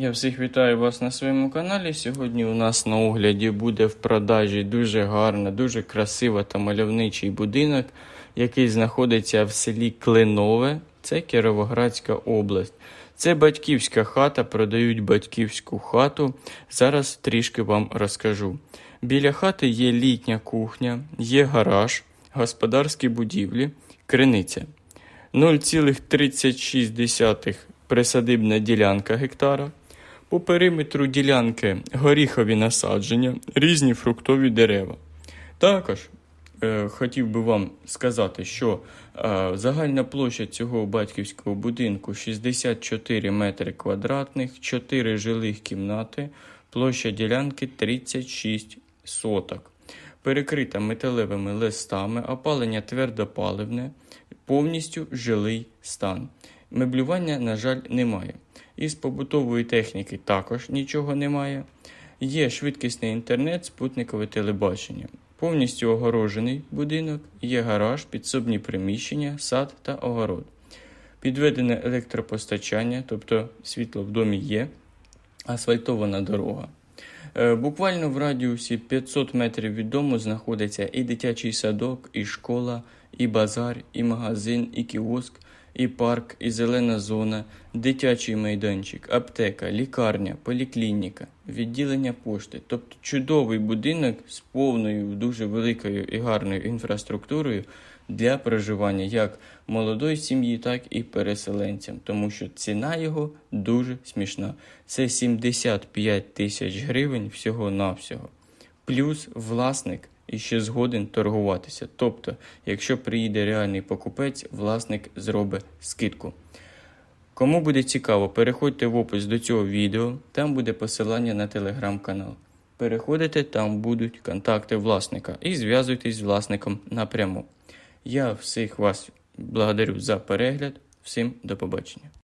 Я всіх вітаю вас на своєму каналі. Сьогодні у нас на огляді буде в продажі дуже гарна, дуже красива та мальовничий будинок, який знаходиться в селі Клинове. Це Кіровоградська область. Це батьківська хата, продають батьківську хату. Зараз трішки вам розкажу. Біля хати є літня кухня, є гараж, господарські будівлі, криниця. 0,36 присадибна ділянка гектара. По периметру ділянки горіхові насадження, різні фруктові дерева. Також е, хотів би вам сказати, що е, загальна площа цього батьківського будинку 64 метри квадратних, 4 жилих кімнати, площа ділянки 36 соток. Перекрита металевими листами, опалення твердопаливне, повністю жилий стан. Меблювання, на жаль, немає. Із побутової техніки також нічого немає. Є швидкісний інтернет, спутникове телебачення. Повністю огорожений будинок, є гараж, підсобні приміщення, сад та огород. Підведене електропостачання, тобто світло в домі є, асфальтована дорога. Е, Буквально в радіусі 500 метрів від дому знаходиться і дитячий садок, і школа, і базар, і магазин, і кіоск, і парк, і зелена зона, дитячий майданчик, аптека, лікарня, поліклініка, відділення пошти. Тобто чудовий будинок з повною дуже великою і гарною інфраструктурою для проживання як молодої сім'ї, так і переселенцям, тому що ціна його дуже смішна. Це 75 тисяч гривень всього-навсього. Плюс власник іще згоден торгуватися. Тобто, якщо приїде реальний покупець, власник зробить скидку. Кому буде цікаво, переходьте в опис до цього відео, там буде посилання на телеграм-канал. Переходите, там будуть контакти власника і зв'язуйтесь з власником напряму. Я всіх вас благодарю за перегляд. Всім до побачення.